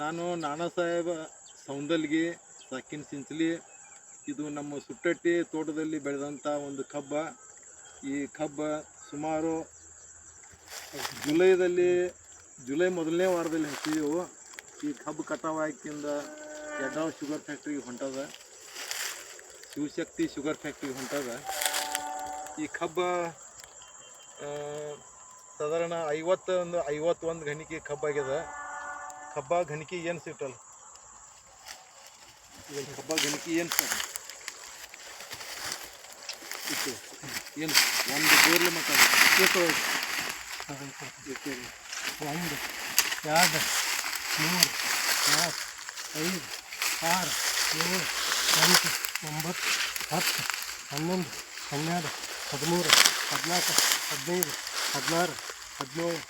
ನಾನು ನಾನಾ ಸಾಹೇಬ ಸೌಂದಲ್ಗಿ ಸಕ್ಕಿನ ಸಿಂಚಲಿ, ಇದು ನಮ್ಮ ಸುಟ್ಟಟ್ಟಿ ತೋಟದಲ್ಲಿ ಬೆಳೆದಂಥ ಒಂದು ಕಬ್ಬ. ಈ ಕಬ್ಬ ಸುಮಾರು ಜುಲೈದಲ್ಲಿ, ಜುಲೈ ಮೊದಲನೇ ವಾರದಲ್ಲಿ ಹಚ್ಚಿದೆವು. ಈ ಕಬ್ಬು ಕಟಾವು ಹಾಕಿಂದ ಯಡ್ರಾವ್ ಶುಗರ್ ಫ್ಯಾಕ್ಟ್ರಿಗೆ ಹೊಂಟದ. ಶಿವಶಕ್ತಿ ಶುಗರ್ ಫ್ಯಾಕ್ಟ್ರಿಗೆ ಹೊಂಟದ. ಈ ಕಬ್ಬ ಸಾಧಾರಣ ಐವತ್ತೊಂದು ಐವತ್ತೊಂದು ಗಣಿಕೆ ಕಬ್ಬಾಗ್ಯದ. ಕಬ್ಬ ಗಣಿಕೆ ಏನು ಸಿಗ್ತಲ್ಲ ಇವಾಗ ಕಬ್ಬ ಗಣಿಕೆ ಏನು ಸರ್ ಇತ್ತು. ಏನು? ಒಂದು ಬೋರ್ಲೆ ಮಟ್ಟ ಒಂದು ಎರಡು ಮೂರು ನಾಲ್ಕು ಐದು ಆರು ಏಳು ಎಂಟು ಒಂಬತ್ತು ಹತ್ತು ಹನ್ನೊಂದು ಹನ್ನೆರಡು ಹದಿಮೂರು ಹದಿನಾಲ್ಕು ಹದಿನೈದು ಹದಿನಾರು ಹದಿನೇಳು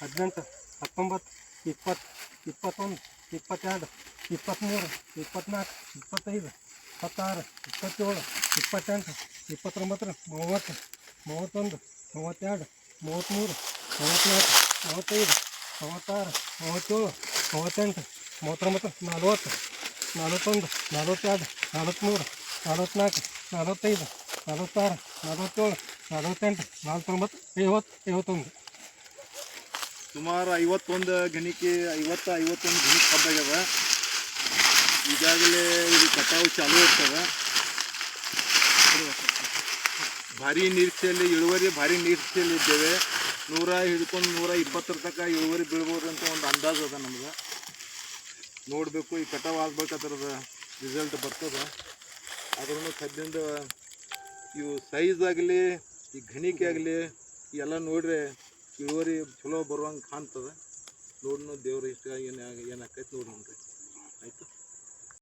ಹದಿನೆಂಟು ಹತ್ತೊಂಬತ್ತು ಇಪ್ಪತ್ತು ಇಪ್ಪತ್ತೊಂದು ಇಪ್ಪತ್ತೆರಡು ಇಪ್ಪತ್ತ್ಮೂರು ಇಪ್ಪತ್ತ್ನಾಲ್ಕು ಇಪ್ಪತ್ತೈದು ಇಪ್ಪತ್ತಾರು ಇಪ್ಪತ್ತೇಳು ಇಪ್ಪತ್ತೆಂಟು ಇಪ್ಪತ್ತೊಂಬತ್ತು ಮೂವತ್ತು ಮೂವತ್ತೊಂದು ಮೂವತ್ತೆರಡು ಮೂವತ್ತ್ಮೂರು ಮೂವತ್ತ್ನಾಲ್ಕು ಮೂವತ್ತೈದು ಮೂವತ್ತಾರು ಮೂವತ್ತೇಳು ಮೂವತ್ತೆಂಟು ಮೂವತ್ತೊಂಬತ್ತು ನಲ್ವತ್ತು ನಲ್ವತ್ತೊಂದು ನಲ್ವತ್ತೆರಡು ನಲ್ವತ್ತ್ಮೂರು ನಲ್ವತ್ತ್ನಾಲ್ಕು ನಲ್ವತ್ತೈದು ನಲ್ವತ್ತಾರು ನಲ್ವತ್ತೇಳು ನಲ್ವತ್ತೆಂಟು ನಲ್ವತ್ತೊಂಬತ್ತು ಐವತ್ತು ಐವತ್ತೊಂದು ಸುಮಾರು ಐವತ್ತೊಂದು ಗಣಿಕೆ, ಐವತ್ತು, ಐವತ್ತೊಂದು ಗಣಿಕೆ ಕಬ್ಬಾಗ್ಯದ ಈಗಾಗಲೇ ಇದು ಕಟಾವು ಚಾಲೂ ಇರ್ತದೆ ಭಾರಿ ನಿರೀಕ್ಷೆಯಲ್ಲಿ ಇಳುವರಿ ಭಾರಿ ನಿರೀಕ್ಷೆಯಲ್ಲಿ ಇದ್ದೇವೆ. ನೂರ ಹಿಡ್ಕೊಂಡು ನೂರ ಇಪ್ಪತ್ತರ ತನಕ ಇಳುವರಿ ಬೀಳ್ಬೋದು ಅಂತ ಒಂದು ಅಂದಾಜು ಅದ ನಮ್ಗೆ. ನೋಡಬೇಕು, ಈ ಕಟಾವು ಆಗ್ಬೇಕು ಅದ್ರದ್ದು ರಿಸಲ್ಟ್ ಬರ್ತದೆ. ಆದ್ರೂ ಸದ್ಯದಿಂದ ಇವು ಸೈಜ್ ಆಗಲಿ, ಈ ಗಣಿಕೆ ಆಗಲಿ ಎಲ್ಲ ನೋಡ್ರೆ ಇಳುವರಿ ಚಲೋ ಬರುವಂಗೆ ಕಾಣ್ತದೆ. ನೋಡ್ನು ದೇವ್ರ ಇಷ್ಟ ಏನು ಏನಾಕೈತೆ ನೋಡಿ ನೋಡ್ರಿ ಆಯಿತು?